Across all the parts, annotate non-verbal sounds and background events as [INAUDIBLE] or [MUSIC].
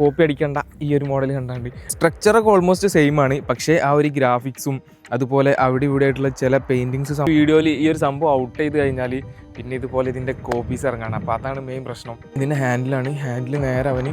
Copy അടിക്കേണ്ട ഈ ഒരു മോഡൽ കണ്ടാണ്ട്. സ്ട്രക്ചറൊക്കെ ഓൾമോസ്റ്റ് സെയിം ആണ്. പക്ഷേ ആ ഒരു ഗ്രാഫിക്സും അതുപോലെ അവിടെ ഇവിടെ ആയിട്ടുള്ള ചില പെയിന്റിങ്സ് വീഡിയോയിൽ ഈ ഒരു സംഭവം ഔട്ട് ചെയ്ത് കഴിഞ്ഞാൽ പിന്നെ ഇതുപോലെ ഇതിന്റെ കോപ്പീസ് ഇറങ്ങാണ്. അപ്പോൾ അതാണ് മെയിൻ പ്രശ്നം. ഇതിന്റെ ഹാൻഡിലാണ് ഹാൻഡിൽ നേരെ അവന്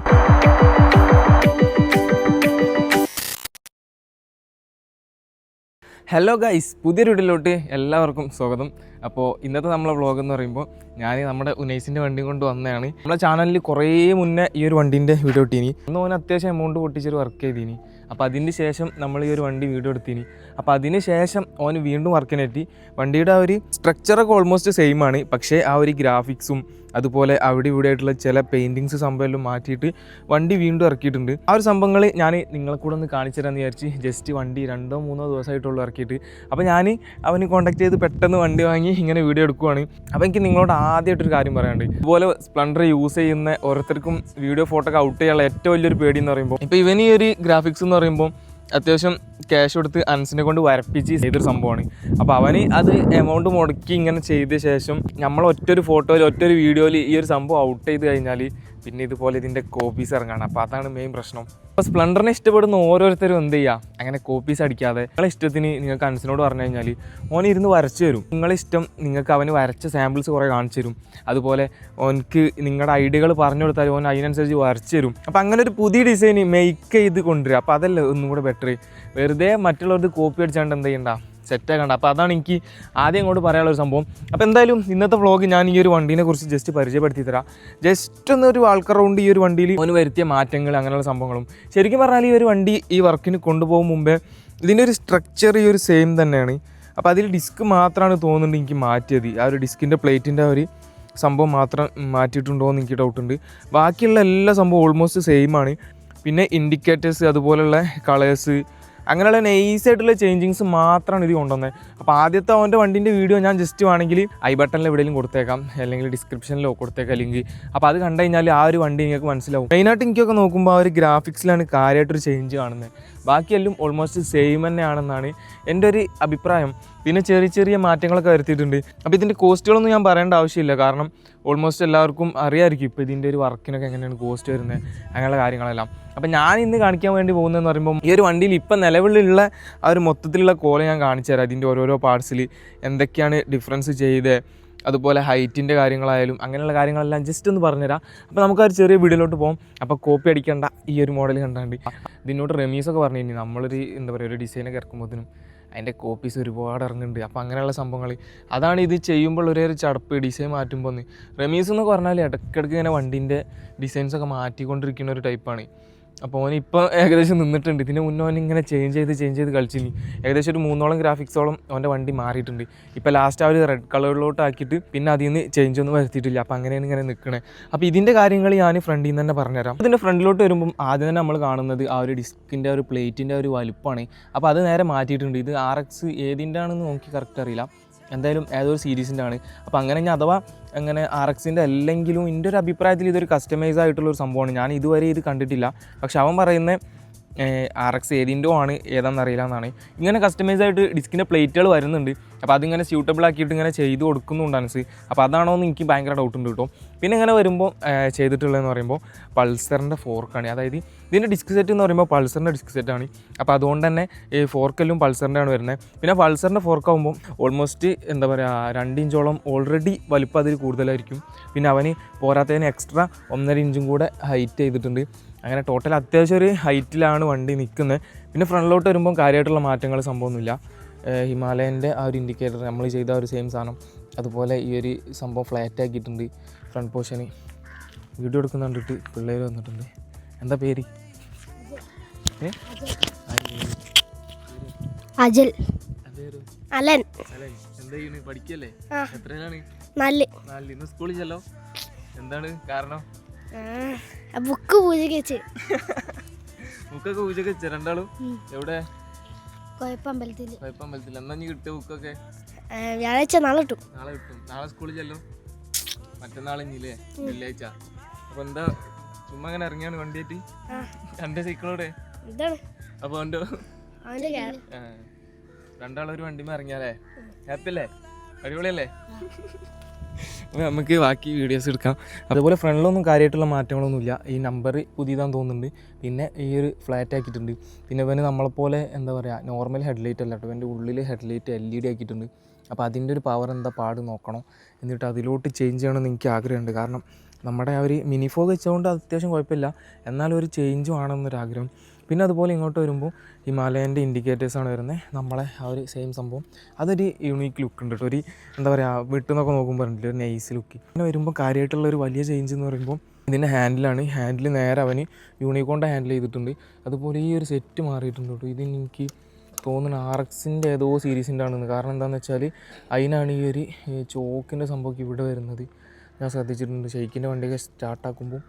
ഹലോ ഗൈസ് പുതിയൊരു വീഡിയോയിലോട്ട് എല്ലാവർക്കും സ്വാഗതം. അപ്പോൾ ഇന്നത്തെ നമ്മളെ വ്ളോഗ് എന്ന് പറയുമ്പോൾ ഞാൻ നമ്മുടെ ഉനൈസിന്റെ വണ്ടി കൊണ്ട് വന്നതാണ്. നമ്മുടെ ചാനലിൽ കുറേ മുന്നേ ഈ ഒരു വണ്ടീന്റെ വീഡിയോ ഇട്ടീനി. അന്ന് ഓൻ അത്യാവശ്യം എമൗണ്ട് പൊട്ടിച്ചൊരു വർക്ക് ചെയ്തീനി. അപ്പോൾ അതിന് ശേഷം നമ്മൾ ഈ ഒരു വണ്ടി വീഡിയോ എടുത്തിന്. അപ്പോൾ അതിന് ശേഷം ഓൻ വീണ്ടും വർക്കിനെത്തി വണ്ടിയുടെ ആ ഒരു സ്ട്രക്ചറൊക്കെ ഓൾമോസ്റ്റ് സെയിം ആണ്. പക്ഷേ ആ ഒരു ഗ്രാഫിക്സും അതുപോലെ അവിടെ ഇവിടെ ആയിട്ടുള്ള ചില പെയിന്റിങ്സ് സംഭവമെല്ലാം മാറ്റിയിട്ട് വണ്ടി വീണ്ടും ഇറക്കിയിട്ടുണ്ട്. ആ ഒരു സംഭവങ്ങൾ ഞാൻ നിങ്ങളെ കൂടെ ഒന്ന് കാണിച്ചു തരാമെന്ന് വിചാരിച്ച് ജസ്റ്റ് വണ്ടി രണ്ടോ മൂന്നോ ദിവസമായിട്ടുള്ളൂ ഇറക്കിയിട്ട്. അപ്പോൾ ഞാൻ അവന് കോൺടാക്ട് ചെയ്ത് പെട്ടെന്ന് വണ്ടി വാങ്ങി ഇങ്ങനെ വീഡിയോ എടുക്കുവാണ്. അപ്പോൾ എനിക്ക് നിങ്ങളോട് ആദ്യമായിട്ടൊരു കാര്യം പറയാനുണ്ട്. ഇതുപോലെ സ്പ്ലണ്ടർ യൂസ് ചെയ്യുന്ന ഓരോരുത്തർക്കും വീഡിയോ ഫോട്ടോ ഒക്കെ ഔട്ട് ചെയ്യാനുള്ള ഏറ്റവും വലിയൊരു പേടി എന്ന് പറയുമ്പോൾ ഇപ്പോൾ ഇവൻ ഈ ഒരു ഗ്രാഫിക്സ് എന്ന് പറയുമ്പോൾ അത്യാവശ്യം ക്യാഷ് കൊടുത്ത് അൻസിനെ കൊണ്ട് വരപ്പിച്ച് ചെയ്തൊരു സംഭവമാണ് അപ്പോൾ അവന് അത് എമൗണ്ട് മുടക്കി ഇങ്ങനെ ചെയ്ത ശേഷം നമ്മൾ ഒറ്റൊരു ഫോട്ടോയിൽ ഒറ്റൊരു വീഡിയോയിൽ ഈ ഒരു സംഭവം ഔട്ട് ചെയ്ത് കഴിഞ്ഞാൽ പിന്നെ ഇതുപോലെ ഇതിന്റെ കോപ്പീസ് ഇറങ്ങാണ്. അപ്പോൾ അതാണ് മെയിൻ പ്രശ്നം. അപ്പോൾ സ്പ്ലൻഡറിനെ ഇഷ്ടപ്പെടുന്ന ഓരോരുത്തരും എന്ത് ചെയ്യുക അങ്ങനെ കോപ്പീസ് അടിക്കാതെ. നിങ്ങളെ ഇഷ്ടത്തിന് നിങ്ങൾക്ക് അൻസിനോട് പറഞ്ഞു കഴിഞ്ഞാൽ ഓൻ ഇരുന്ന് വരച്ചു തരും. നിങ്ങളെ ഇഷ്ടം നിങ്ങൾക്ക് അവന് വരച്ച സാമ്പിൾസ് കുറേ കാണിച്ചു തരും. അതുപോലെ ഓനക്ക് നിങ്ങളുടെ ഐഡിയകൾ പറഞ്ഞു കൊടുത്താൽ ഓൻ അതിനനുസരിച്ച് വരച്ചു തരും. അപ്പോൾ അങ്ങനെ ഒരു പുതിയ ഡിസൈൻ മേക്ക് ചെയ്ത് കൊണ്ടുവരിക അപ്പോൾ അതല്ലേ ഒന്നും കൂടെ ബെറ്റർ വെറുതെ മറ്റുള്ളവർക്ക് കോപ്പി അടിച്ചാണ്ട് എന്ത് ചെയ്യണ്ട? സെറ്റാക്കണ്ട അപ്പോൾ അതാണ് എനിക്ക് ആദ്യം ഇങ്ങോട്ട് പറയാനുള്ള ഒരു സംഭവം. അപ്പോൾ എന്തായാലും ഇന്നത്തെ വ്ളോഗ് ഞാൻ ഈ ഒരു വണ്ടീനെ കുറിച്ച് ജസ്റ്റ് പരിചയപ്പെടുത്തി തരാം. ജസ്റ്റ് ഒന്ന് ഒരു വാൾക്ക് റൗണ്ട് ഈ ഒരു വണ്ടിയിൽ അവന് വരുത്തിയ മാറ്റങ്ങൾ അങ്ങനെയുള്ള സംഭവങ്ങളും. ശരിക്കും പറഞ്ഞാൽ ഈ ഒരു വണ്ടി ഈ വർക്കിന് കൊണ്ടുപോകും മുമ്പേ ഇതിന്റെ ഒരു സ്ട്രക്ചർ ഈ ഒരു സെയിം തന്നെയാണ്. അപ്പോൾ അതിൽ ഡിസ്ക് മാത്രമാണ് തോന്നുന്നുണ്ട് എനിക്ക് മാറ്റിയത്. ആ ഒരു ഡിസ്കിന്റെ പ്ലേറ്റിന്റെ ഒരു സംഭവം മാത്രം മാറ്റിയിട്ടുണ്ടോ എന്ന് എനിക്ക് ഡൗട്ടുണ്ട് ബാക്കിയുള്ള എല്ലാ സംഭവം ഓൾമോസ്റ്റ് സെയിം ആണ്. പിന്നെ ഇൻഡിക്കേറ്റേഴ്സ് അതുപോലുള്ള കളേഴ്സ് അങ്ങനെയുള്ള നൈസ് ആയിട്ടുള്ള ചേഞ്ചിങ്സ് മാത്രമാണ് ഇത് കൊണ്ടുവന്നത് അപ്പോൾ ആദ്യത്തെ അവന്റെ വണ്ടിന്റെ വീഡിയോ ഞാൻ ജസ്റ്റ് വേണമെങ്കിൽ ഐ ബട്ടണിൽ എവിടെയെങ്കിലും കൊടുത്തേക്കാം. അല്ലെങ്കിൽ ഡിസ്ക്രിപ്ഷനിലോ കൊടുത്തേക്കാം. അല്ലെങ്കിൽ അപ്പോൾ അത് കണ്ടു കഴിഞ്ഞാൽ ആ ഒരു വണ്ടി നിങ്ങൾക്ക് മനസ്സിലാവും. മെയിനായിട്ട് എനിക്കൊക്കെ നോക്കുമ്പോൾ ആ ഒരു ഗ്രാഫിക്സിലാണ് കാര്യമായിട്ടൊരു ചേഞ്ച് കാണുന്നത് ബാക്കിയെല്ലാം ഓൾമോസ്റ്റ് സെയിം തന്നെയാണെന്നാണ് എന്റെ ഒരു അഭിപ്രായം. പിന്നെ ചെറിയ ചെറിയ മാറ്റങ്ങളൊക്കെ വരുത്തിയിട്ടുണ്ട്. അപ്പോൾ ഇതിന്റെ കോസ്റ്റുകളൊന്നും ഞാൻ പറയേണ്ട ആവശ്യമില്ല. കാരണം ഓൾമോസ്റ്റ് എല്ലാവർക്കും അറിയാമായിരിക്കും ഇപ്പോൾ ഇതിന്റെ ഒരു വർക്കിനൊക്കെ എങ്ങനെയാണ് കോസ്റ്റ് വരുന്നത് അങ്ങനെയുള്ള കാര്യങ്ങളെല്ലാം. അപ്പോൾ ഞാൻ ഇന്ന് കാണിക്കാൻ വേണ്ടി പോകുന്നതെന്ന് പറയുമ്പോൾ ഈ ഒരു വണ്ടിയിൽ ഇപ്പം നിലവിലുള്ള ആ ഒരു മൊത്തത്തിലുള്ള കോല ഞാൻ കാണിച്ചു തരാം. അതിന്റെ ഓരോരോ പാർട്സിൽ എന്തൊക്കെയാണ് ഡിഫറൻസ് ചെയ്ത് അതുപോലെ ഹൈറ്റിന്റെ കാര്യങ്ങളായാലും അങ്ങനെയുള്ള കാര്യങ്ങളെല്ലാം ജസ്റ്റ് ഒന്ന് പറഞ്ഞുതരാം. അപ്പോൾ നമുക്ക് ആ ഒരു ചെറിയ വീഡിയോയിലോട്ട് പോകും. അപ്പോൾ കോപ്പി അടിക്കേണ്ട ഈ ഒരു മോഡൽ കണ്ടാണ്ട്. ഇതിനോട് റെമീസൊക്കെ പറഞ്ഞു കഴിഞ്ഞാൽ നമ്മളൊരു എന്താ പറയുക ഒരു ഡിസൈനൊക്കെ ഇറക്കുമ്പോഴത്തേനും അതിന്റെ കോപ്പീസ് ഒരുപാട് ഇറങ്ങുന്നുണ്ട്. അപ്പോൾ അങ്ങനെയുള്ള സംഭവങ്ങൾ അതാണ് ഇത് ചെയ്യുമ്പോൾ ഒരേ ഒരു ചടപ്പ് ഡിസൈൻ മാറ്റുമ്പോൾ റമീസ് എന്ന് പറഞ്ഞാൽ ഇടയ്ക്കിടയ്ക്ക് ഇങ്ങനെ വണ്ടീന്റെ ഡിസൈൻസൊക്കെ മാറ്റിക്കൊണ്ടിരിക്കുന്ന ഒരു ടൈപ്പാണ് അപ്പോൾ ഓൻ ഇപ്പോൾ ഏകദേശം നിന്നിട്ടുണ്ട്. ഇതിന് മുന്നേ ഓൻ ഇങ്ങനെ ചേഞ്ച് ചെയ്ത് ചേഞ്ച് ചെയ്ത് കളിച്ചിനി. ഏകദേശം ഒരു മൂന്നോളം ഗ്രാഫിക്സോളം അവന്റെ വണ്ടി മാറിയിട്ടുണ്ട്. ഇപ്പോൾ ലാസ്റ്റ് ആ ഒരു റെഡ് കളറിലോട്ട് ആക്കിയിട്ട് പിന്നെ അതിൽ നിന്ന് ചേഞ്ച് ഒന്നും വരുത്തിയിട്ടില്ല. അപ്പോൾ അങ്ങനെയാണ് ഇങ്ങനെ നിൽക്കണേ അപ്പോൾ ഇതിന്റെ കാര്യങ്ങൾ ഞാൻ ഫ്രണ്ടിൽ നിന്ന് തന്നെ പറഞ്ഞുതരാം. ഇതിന്റെ ഫ്രണ്ടിലോട്ട് വരുമ്പം ആദ്യം തന്നെ നമ്മൾ കാണുന്നത് ആ ഒരു ഡിസ്കിന്റെ ഒരു പ്ലേറ്റിന്റെ ഒരു വലുപ്പമാണ് അപ്പോൾ അത് നേരെ മാറ്റിയിട്ടുണ്ട്. ഇത് ആർ എക്സ് ഏതിന്റെ ആണെന്ന് നോക്കി കറക്റ്റ് അറിയില്ല. എന്തായാലും ഏതൊരു സീരീസിന്റെ ആണ് അപ്പോൾ അങ്ങനെ ഞാൻ അഥവാ അങ്ങനെ ആർ എക്സിന്റെ അല്ലെങ്കിലും എന്റെ ഒരു അഭിപ്രായത്തിൽ ഇതൊരു കസ്റ്റമൈസ് ആയിട്ടുള്ള ഒരു സംഭവമാണ്. ഞാൻ ഇതുവരെ ഇത് കണ്ടിട്ടില്ല. പക്ഷെ അവൻ പറയുന്നത് ആർ എക്സ് ഏതിന്റെ ആണ് ഏതാണെന്ന് അറിയില്ല എന്നാണ്. ഇങ്ങനെ കസ്റ്റമൈസ് ആയിട്ട് ഡിസ്കിന്റെ പ്ലേറ്റുകൾ വരുന്നുണ്ട്. അപ്പോൾ അതിങ്ങനെ സ്യൂട്ടബിൾ ആക്കിയിട്ട് ഇങ്ങനെ ചെയ്ത് കൊടുക്കുന്നുണ്ട് അനസ്. അപ്പോൾ അതാണോ എന്ന് എനിക്ക് ഭയങ്കര ഡൗട്ട് ഉണ്ട് കേട്ടോ. പിന്നെ ഇങ്ങനെ വരുമ്പോൾ ചെയ്തിട്ടുള്ളതെന്ന് പറയുമ്പോൾ പൾസറിന്റെ ഫോർക്കാണ് അതായത് ഇതിന്റെ ഡിസ്ക് സെറ്റ് എന്ന് പറയുമ്പോൾ പൾസറിന്റെ ഡിസ്ക് സെറ്റാണ് അപ്പോൾ അതുകൊണ്ട് തന്നെ ഈ ഫോർക്കെല്ലാം പൾസറിന്റെ ആണ് വരുന്നത്. പിന്നെ പൾസറിന്റെ ഫോർക്ക് ആകുമ്പോൾ ഓൾമോസ്റ്റ് എന്താ പറയുക രണ്ട് ഇഞ്ചോളം ഓൾറെഡി വലിപ്പം അതിൽ കൂടുതലായിരിക്കും. പിന്നെ അവന് പോരാത്തതിന് എക്സ്ട്രാ ഒന്നര ഇഞ്ചും കൂടെ ഹൈറ്റ് ചെയ്തിട്ടുണ്ട്. അങ്ങനെ ടോട്ടൽ അത്യാവശ്യം ഒരു ഹൈറ്റിലാണ് വണ്ടി നിൽക്കുന്നത്. പിന്നെ ഫ്രണ്ടിലോട്ട് വരുമ്പോൾ കാര്യമായിട്ടുള്ള മാറ്റങ്ങൾ സംഭവമൊന്നുമില്ല. ഹിമാലയന്റെ ആ ഒരു ഇൻഡിക്കേറ്റർ നമ്മൾ ചെയ്ത ഒരു സെയിം സാധനം. അതുപോലെ ഈ ഒരു സംഭവം ഫ്ലാറ്റ് ആക്കിയിട്ടുണ്ട് ഫ്രണ്ട് പോർഷന് വീഡിയോ എടുക്കുന്ന കണ്ടിട്ട് പിള്ളേർ വന്നിട്ടുണ്ട്. എന്താ പേര്? അജൽ. അലൻ. എന്താ? പഠിക്കല്ലേ. എത്രയാണ് ഇന്ന് സ്കൂളിൽ ചെല്ലോ? എന്താണ് കാരണം? ബുക്ക് പൂജക്ക് വെച്ച്. ബുക്കൊക്കെ പൂജക്ക് വെച്ച് രണ്ടാളും? എവിടെ? കുഴപ്പമ്പലത്തിൽ കുഴപ്പമ്പലത്തിൽ എന്നാ നീ കിട്ടിയ ബുക്കൊക്കെ? വ്യാഴാഴ്ച നാളെ കിട്ടും. നാളെ കിട്ടും. നാളെ സ്കൂളിൽ ചെല്ലും. മറ്റന്നാൾ ഇനിയില്ലേ വെള്ളിയാഴ്ച. അപ്പൊ എന്താ ചുമ്മാ അങ്ങനെ ഇറങ്ങിയാണ് വണ്ടിയായിട്ട് ആ. എന്റെ സൈക്കിളോടെ? അപ്പൊ എന്റെ രണ്ടാളൊരു വണ്ടിമേ ഇറങ്ങിയാലേ? ഹാപ്പി അല്ലേ അടിപൊളിയല്ലേ? നമുക്ക് ബാക്കി വീഡിയോസ് എടുക്കാം. അതുപോലെ ഫ്രണ്ടിലൊന്നും കാര്യമായിട്ടുള്ള മാറ്റങ്ങളൊന്നും ഇല്ല ഈ നമ്പർ പുതിയതാന്ന് തോന്നുന്നുണ്ട്. പിന്നെ ഈ ഒരു ഫ്ലാറ്റ് ആക്കിയിട്ടുണ്ട്. പിന്നെ ഇവന് നമ്മളെപ്പോലെ എന്താ പറയുക നോർമൽ ഹെഡ്ലൈറ്റ് അല്ല കേട്ടോ. ഇവന്റെ ഉള്ളിൽ ഹെഡ്ലൈറ്റ് എൽ ഇ ഡി ആക്കിയിട്ടുണ്ട്. അപ്പോൾ അതിന്റെ ഒരു പവർ എന്താ പാട് നോക്കണം. എന്നിട്ട് അതിലോട്ട് ചേഞ്ച് ചെയ്യണമെന്ന് എനിക്ക് ആഗ്രഹമുണ്ട്. കാരണം നമ്മുടെ ആ ഒരു മിനിഫോഗ് വെച്ചുകൊണ്ട് അത്യാവശ്യം കുഴപ്പമില്ല. എന്നാലും ഒരു ചേഞ്ചും ആണെന്നൊരാഗ്രഹം പിന്നെ അതുപോലെ ഇങ്ങോട്ട് വരുമ്പോൾ ഹിമാലയന്റെ ഇൻഡിക്കേറ്റേഴ്സാണ് വരുന്നത് നമ്മളെ ആ ഒരു സെയിം സംഭവം. അതൊരു യുണീക്ക് ലുക്ക് ഉണ്ട് കേട്ടോ ഒരു എന്താ പറയുക വിട്ടു വിട്ടുന്നൊക്കെ നോക്കുമ്പോൾ ഒരു നൈസ് ലുക്ക് പിന്നെ വരുമ്പോൾ കാര്യമായിട്ടുള്ള ഒരു വലിയ ചേഞ്ച് എന്ന് പറയുമ്പോൾ ഇതിന്റെ ഹാൻഡിലാണ് ഹാൻഡിൽ നേരെ അവന് യൂണിക്കോണിന്റെ ഹാൻഡിൽ ചെയ്തിട്ടുണ്ട്. അതുപോലെ ഈ ഒരു സെറ്റ് മാറിയിട്ടുണ്ട് കേട്ടോ ഇത് എനിക്ക് തോന്നുന്നു ആർ എക്സിന്റെ ഏതോ സീരീസിന്റെ ആണെന്ന്. കാരണം എന്താണെന്ന് വെച്ചാൽ അതിനാണ് ഈ ഒരു ചോക്കിന്റെ സംഭവം ഇവിടെ വരുന്നത്. ഞാൻ ശ്രദ്ധിച്ചിട്ടുണ്ട്. ഷെയ്ക്കിന്റെ വണ്ടിയൊക്കെ സ്റ്റാർട്ടാക്കുമ്പോൾ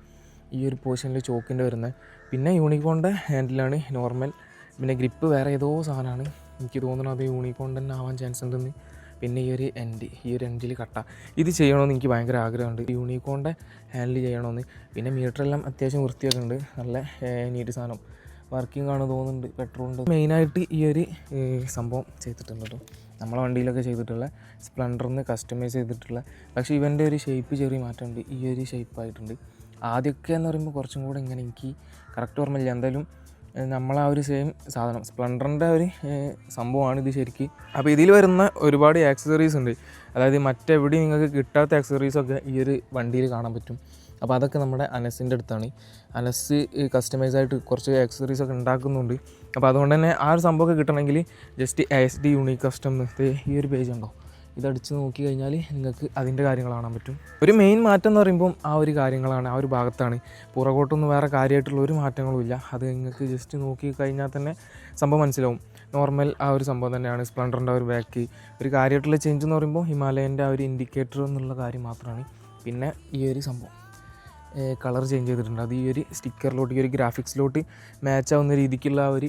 ഈ ഒരു പൊസിഷനിൽ ചോക്കിന്റെ വരുന്നത് പിന്നെ യൂണിക്കോണിന്റെ ഹാൻഡിലാണ് നോർമൽ പിന്നെ ഗ്രിപ്പ് വേറെ ഏതോ സാധനമാണ് എനിക്ക് തോന്നുന്നു അത് യൂണിക്കോൺ തന്നെ ആവാൻ ചാൻസ് ഉണ്ടെന്ന്. പിന്നെ ഈ ഒരു എൻഡ് ഈ ഒരു എൻഡിൽ കട്ട. ഇത് ചെയ്യണമെന്ന് എനിക്ക് ഭയങ്കര ആഗ്രഹമുണ്ട്. യൂണിക്കോണിന്റെ ഹാൻഡിൽ ചെയ്യണമെന്ന്. പിന്നെ മീറ്ററെല്ലാം അത്യാവശ്യം വൃത്തിയൊക്കെ ഉണ്ട്. നല്ല നീറ്റ് സാധനം. വർക്കിംഗ് ആണ് തോന്നുന്നുണ്ട്. പെട്രോളിന്റെ മെയിനായിട്ട് ഈ ഒരു സംഭവം ചെയ്തിട്ടുണ്ട് കേട്ടോ നമ്മളെ വണ്ടിയിലൊക്കെ ചെയ്തിട്ടുള്ള സ്പ്ലെൻഡറിന്ന് കസ്റ്റമൈസ് ചെയ്തിട്ടുള്ള. പക്ഷേ ഇവന്റെ ഒരു ഷേപ്പ് ചെറിയ മാറ്റമുണ്ട്. ഈ ഒരു ഷേപ്പ് ആയിട്ടുണ്ട്. ആദ്യമൊക്കെ എന്ന് പറയുമ്പോൾ കുറച്ചും കൂടെ ഇങ്ങനെ എനിക്ക് കറക്റ്റ് ഓർമ്മയില്ല എന്തായാലും നമ്മൾ ആ ഒരു സെയിം സാധനം. സ്പ്ലണ്ടറിന്റെ ഒരു സംഭവമാണ് ഇത് ശരിക്ക്. അപ്പോൾ ഇതിൽ വരുന്ന ഒരുപാട് ആക്സസറീസ് ഉണ്ട്. അതായത് മറ്റെവിടെയും നിങ്ങൾക്ക് കിട്ടാത്ത ആക്സസറീസൊക്കെ ഈ ഒരു വണ്ടിയിൽ കാണാൻ പറ്റും. അപ്പോൾ അതൊക്കെ നമ്മുടെ അനസിന്റെ അടുത്താണ്. അനസ് കസ്റ്റമൈസായിട്ട് കുറച്ച് ആക്സസറീസ് ഒക്കെ ഉണ്ടാക്കുന്നുണ്ട്. അപ്പോൾ അതുകൊണ്ട് തന്നെ ആ ഒരു സംഭവമൊക്കെ കിട്ടണമെങ്കിൽ just S D unique custom ഈ ഒരു പേജ് ഉണ്ടോ ഇതടിച്ച് നോക്കി കഴിഞ്ഞാൽ നിങ്ങൾക്ക് അതിന്റെ കാര്യങ്ങൾ കാണാൻ പറ്റും. ഒരു മെയിൻ മാറ്റം എന്ന് പറയുമ്പം ആ ഒരു കാര്യങ്ങളാണ് ആ ഒരു ഭാഗത്താണ്. പുറകോട്ടൊന്നും വേറെ കാര്യമായിട്ടുള്ള ഒരു മാറ്റങ്ങളും ഇല്ല. അത് നിങ്ങൾക്ക് ജസ്റ്റ് നോക്കി കഴിഞ്ഞാൽ തന്നെ സംഭവം മനസ്സിലാവും. നോർമൽ ആ ഒരു സംഭവം തന്നെയാണ്. സ്പ്ലണ്ടറിന്റെ ഒരു ബാക്ക് ഒരു കാര്യമായിട്ടുള്ള ചേഞ്ച് എന്ന് പറയുമ്പോൾ ഹിമാലയന്റെ ആ ഒരു ഇൻഡിക്കേറ്റർ എന്നുള്ള കാര്യം മാത്രമാണ്. പിന്നെ ഈ ഒരു സംഭവം. കളർ ചേഞ്ച് ചെയ്തിട്ടുണ്ട്. അത് ഈ ഒരു സ്റ്റിക്കറിലോട്ട് ഈ ഒരു ഗ്രാഫിക്സിലോട്ട് മാച്ച് ആവുന്ന രീതിക്കുള്ള ആ ഒരു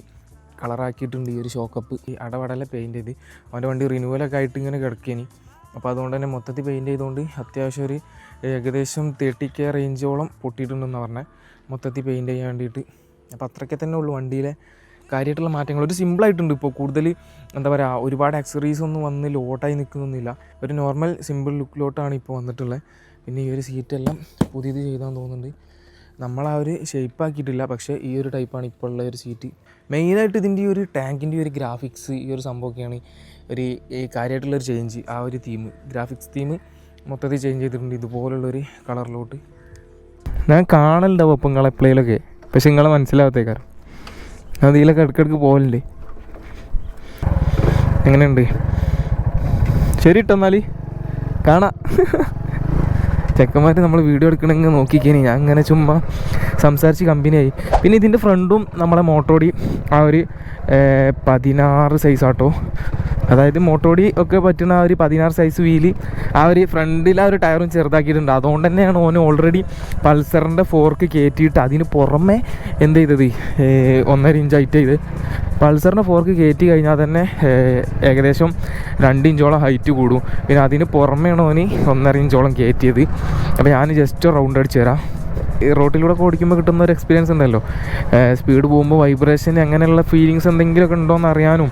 കളറാക്കിയിട്ടുണ്ട് ഈ ഒരു ഷോക്കപ്പ്. ഈ അടവടല പെയിന്റ് ചെയ്ത്. അവന്റെ വണ്ടി റിന്യൂവലൊക്കെ ആയിട്ട് ഇങ്ങനെ കിടക്കേനി. അപ്പോൾ അതുകൊണ്ട് തന്നെ മൊത്തത്തിൽ പെയിന്റ് ചെയ്തുകൊണ്ട് അത്യാവശ്യം ഒരു ഏകദേശം തേർട്ടി കെ റേഞ്ചോളം പൊട്ടിയിട്ടുണ്ടെന്ന് പറഞ്ഞാൽ മൊത്തത്തിൽ പെയിന്റ് ചെയ്യാൻ വേണ്ടിയിട്ട്. അപ്പോൾ അത്രയ്ക്ക് തന്നെ ഉള്ളൂ വണ്ടിയിലെ കാര്യമായിട്ടുള്ള മാറ്റങ്ങൾ. ഒരു സിമ്പിളായിട്ടുണ്ട് ഇപ്പോൾ കൂടുതൽ എന്താ പറയുക ഒരുപാട് ആക്സറീസ് ഒന്നും വന്ന് ലോട്ടായി നിൽക്കുന്നൊന്നുമില്ല. ഒരു നോർമൽ സിമ്പിൾ ലുക്കിലോട്ടാണ് ഇപ്പോൾ വന്നിട്ടുള്ളത്. പിന്നെ ഈ ഒരു സീറ്റെല്ലാം പുതിയത് ചെയ്താൽ തോന്നുന്നുണ്ട്. നമ്മൾ ആ ഒരു ഷേപ്പ് ആക്കിയിട്ടില്ല. പക്ഷേ ഈ ഒരു ടൈപ്പാണ് ഇപ്പോൾ ഉള്ള ഒരു സീറ്റ് മെയിനായിട്ട് ഇതിന്റെ ഈ ഒരു ടാങ്കിന്റെ ഒരു ഗ്രാഫിക്സ് ഈ ഒരു സംഭവമൊക്കെയാണ് ഒരു കാര്യമായിട്ടുള്ളൊരു ചേഞ്ച് ആ ഒരു തീം ഗ്രാഫിക്സ് തീം മൊത്തത്തിൽ ചേഞ്ച് ചെയ്തിട്ടുണ്ട് ഇതുപോലുള്ളൊരു കളറിലോട്ട് ഞാൻ കാണലുണ്ടാവും അപ്പം നിങ്ങളെ എപ്പോഴേലൊക്കെ പക്ഷെ നിങ്ങളെ മനസ്സിലാവത്തേക്കാരം. അതിലൊക്കെ ഇടയ്ക്കിടയ്ക്ക് പോകലുണ്ട് എങ്ങനെയുണ്ട്? ശരി ഇട്ടെന്നാൽ കാണാം. [LAUGHS] ചെക്കന്മാർ നമ്മൾ വീഡിയോ എടുക്കണമെങ്കിൽ നോക്കിക്കേനി. ഞാൻ അങ്ങനെ ചുമ്മാ സംസാരിച്ച് കമ്പനിയായി. പിന്നെ ഇതിന്റെ ഫ്രണ്ടും നമ്മളെ മോട്ടോടി ആ ഒരു പതിനാറ് സൈസ് ആട്ടോ. അതായത് മോട്ടോടി ഒക്കെ പറ്റുന്ന ആ ഒരു പതിനാറ് സൈസ് വീൽ ആ ഒരു ഫ്രണ്ടിൽ ആ ഒരു ടയറും ചെറുതാക്കിയിട്ടുണ്ട്. അതുകൊണ്ട് തന്നെയാണ് ഓന് ഓൾറെഡി പൾസറിന്റെ ഫോർക്ക് കയറ്റിയിട്ട് അതിന് പുറമെ എന്ത് ചെയ്തത്? ഒന്നര ഇഞ്ച് ഹൈറ്റ് ചെയ്ത്. പൾസറിന്റെ ഫോർക്ക് കയറ്റി കഴിഞ്ഞാൽ തന്നെ ഏകദേശം രണ്ട് ഇഞ്ചോളം ഹൈറ്റ് കൂടും. പിന്നെ അതിന് പുറമെയാണ് ഓന് ഒന്നര ഇഞ്ചോളം കയറ്റിയത് അപ്പോൾ ഞാൻ ജസ്റ്റ് റൗണ്ട് അടിച്ച് തരാം. ഈ റോട്ടിലൂടെ ഓടിക്കുമ്പോൾ കിട്ടുന്ന ഒരു എക്സ്പീരിയൻസ് ഉണ്ടല്ലോ. സ്പീഡ് പോകുമ്പോൾ വൈബ്രേഷൻ അങ്ങനെയുള്ള ഫീലിങ്സ് എന്തെങ്കിലുമൊക്കെ ഉണ്ടോ എന്ന് അറിയാനും.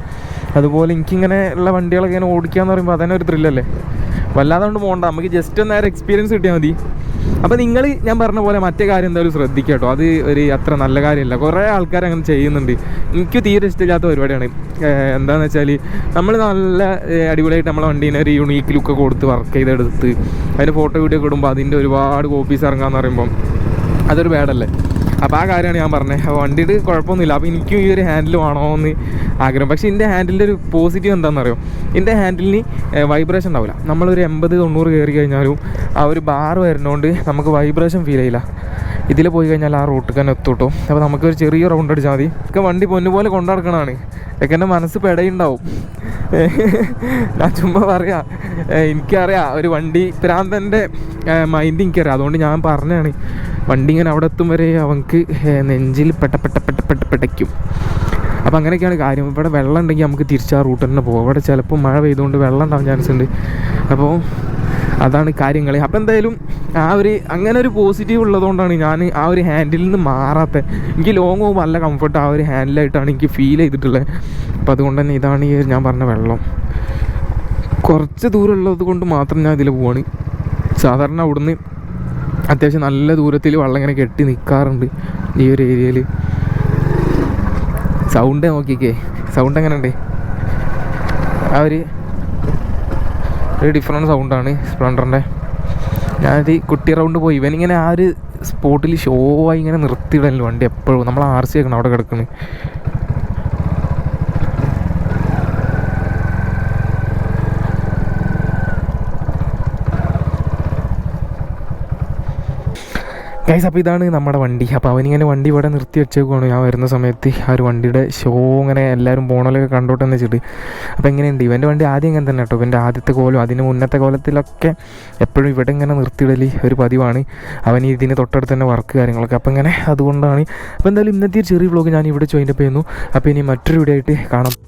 അതുപോലെ എനിക്കിങ്ങനെ ഉള്ള വണ്ടികളൊക്കെ ഇങ്ങനെ ഓടിക്കാന്ന് പറയുമ്പോൾ അതന്നെ ഒരു ത്രില്ലല്ലേ വല്ലാതെ കൊണ്ട് പോകണ്ട നമുക്ക് ജസ്റ്റ് ഒന്ന് നേരെ എക്സ്പീരിയൻസ് കിട്ടിയാൽ മതി. അപ്പോൾ നിങ്ങൾ ഞാൻ പറഞ്ഞ പോലെ മറ്റേ കാര്യം എന്തായാലും ശ്രദ്ധിക്കുക കേട്ടോ. അത് ഒരു അത്ര നല്ല കാര്യമല്ല. കുറേ ആൾക്കാർ അങ്ങനെ ചെയ്യുന്നുണ്ട്. എനിക്ക് തീരെ ഇഷ്ടമില്ലാത്ത പരിപാടിയാണ്. എന്താണെന്ന് വെച്ചാൽ നമ്മൾ നല്ല അടിപൊളിയായിട്ട് നമ്മളെ വണ്ടീനെ ഒരു യുണീക്ക് ലുക്ക് കൊടുത്ത് വർക്ക് ചെയ്തെടുത്ത് അതിന്റെ ഫോട്ടോ വീഡിയോ ഒക്കെ ഇടുമ്പോൾ അതിന്റെ ഒരുപാട് കോപ്പീസ് ഇറങ്ങാമെന്ന് പറയുമ്പം അതൊരു ബാഡല്ലേ അപ്പോൾ ആ കാര്യമാണ് ഞാൻ പറഞ്ഞത് വണ്ടിയുടെ കുഴപ്പമൊന്നുമില്ല. അപ്പോൾ എനിക്കും ഈ ഒരു ഹാൻഡിൽ വേണോ എന്ന് ആഗ്രഹം. പക്ഷേ എന്റെ ഹാൻഡിലിന്റെ ഒരു പോസിറ്റീവ് എന്താണെന്നറിയോ എന്റെ ഹാൻഡിലിന് വൈബ്രേഷൻ ഉണ്ടാവില്ല. നമ്മളൊരു എൺപത് തൊണ്ണൂറ് കയറി കഴിഞ്ഞാലും ആ ഒരു ബാർ വരുന്നതുകൊണ്ട് നമുക്ക് വൈബ്രേഷൻ ഫീൽ ചെയ്യില്ല. ഇതിൽ പോയി കഴിഞ്ഞാൽ ആ റൂട്ട് തന്നെ എത്തൂട്ടോ. അപ്പോൾ നമുക്കൊരു ചെറിയ റൗണ്ട് അടിച്ചാൽ മതി. ഒക്കെ വണ്ടി പൊന്നുപോലെ കൊണ്ടു നടക്കണതാണ് ഒക്കെ എന്റെ മനസ്സ് പെടയുണ്ടാവും. ഞാൻ ചുമ്മാ പറയാം എനിക്കറിയാം ഒരു വണ്ടി പ്രാന്തന്റെ മൈൻഡ് എനിക്കറിയാം. അതുകൊണ്ട് ഞാൻ പറഞ്ഞാണ് വണ്ടി ഇങ്ങനെ അവിടെ എത്തും വരെ അവൻക്ക് നെഞ്ചിൽ പെട്ട പെട്ട പെട്ട പെട്ട പെട്ടയ്ക്കും അപ്പോൾ അങ്ങനെയൊക്കെയാണ് കാര്യം. ഇവിടെ വെള്ളം ഉണ്ടെങ്കിൽ നമുക്ക് തിരിച്ച് ആ റൂട്ട് തന്നെ പോകും ഇവിടെ ചിലപ്പോൾ മഴ പെയ്തുകൊണ്ട് വെള്ളം ഉണ്ടാകാൻ ചാൻസ് ഉണ്ട്. അപ്പോൾ അതാണ് കാര്യങ്ങൾ അപ്പം എന്തായാലും ആ ഒരു അങ്ങനെ ഒരു പോസിറ്റീവ് ഉള്ളതുകൊണ്ടാണ് ഞാൻ ആ ഒരു ഹാൻഡിൽ നിന്ന് മാറാത്ത. എനിക്ക് ലോങ് പോകുമ്പോൾ നല്ല കംഫർട്ട് ആ ഒരു ഹാൻഡിലായിട്ടാണ് എനിക്ക് ഫീൽ ചെയ്തിട്ടുള്ളത്. അപ്പോൾ അതുകൊണ്ട് തന്നെ ഇതാണ് ഈ ഞാൻ പറഞ്ഞ വെള്ളം. കുറച്ച് ദൂരം ഉള്ളത് കൊണ്ട് മാത്രം ഞാൻ ഇതിൽ പോവാണ്. സാധാരണ അവിടുന്ന് അത്യാവശ്യം നല്ല ദൂരത്തിൽ വെള്ളം ഇങ്ങനെ കെട്ടി നിൽക്കാറുണ്ട് ഈ ഒരു ഏരിയയിൽ സൗണ്ട് നോക്കിക്കേ. സൗണ്ട് എങ്ങനെ ഉണ്ട് ആ ഒരു ഒരു ഡിഫറെന്റ് സൗണ്ടാണ് സ്പ്ലണ്ടറിന്റെ ഞാനത് കുട്ടി റൗണ്ട് പോയി. ഇവനിങ്ങനെ ആ ഒരു സ്പോട്ടിൽ ഷോ ആയി ഇങ്ങനെ നിർത്തിയിടല്ലോ വണ്ടി എപ്പോഴും. നമ്മൾ ആർ സി ആക്കണം അവിടെ കിടക്കുന്നത് ഗൈസ് അപ്പോൾ ഇതാണ് നമ്മുടെ വണ്ടി. അപ്പോൾ അവനിങ്ങനെ വണ്ടി ഇവിടെ നിർത്തി വെച്ചേക്കുവാണ്. ഞാൻ വരുന്ന സമയത്ത് ആ ഒരു വണ്ടിയുടെ ഷോ ഇങ്ങനെ എല്ലാവരും പോണലൊക്കെ കണ്ടോട്ടെന്ന് വെച്ചിട്ട്. അപ്പോൾ എങ്ങനെയുണ്ട്? ഇവന്റെ വണ്ടി ആദ്യം ഇങ്ങനെ തന്നെ കേട്ടോ. ഇവന്റെ ആദ്യത്തെ കോലം അതിന് മുന്നത്തെ കോലത്തിലൊക്കെ എപ്പോഴും ഇവിടെ ഇങ്ങനെ നിർത്തിയിടൽ ഒരു പതിവാണ്. അവൻ ഇതിന് തൊട്ടടുത്ത് തന്നെ വർക്ക് കാര്യങ്ങളൊക്കെ. അപ്പോൾ ഇങ്ങനെ അതുകൊണ്ടാണ്. അപ്പോൾ എന്തായാലും ഇന്നത്തെ ഒരു ചെറിയ വ്ളോഗ് ഞാൻ ഇവിടെ ജോയിൻ അപ്പ് ചെയ്യുന്നു. അപ്പോൾ ഇനി മറ്റൊരു വീഡിയോ ആയിട്ട് കാണാം.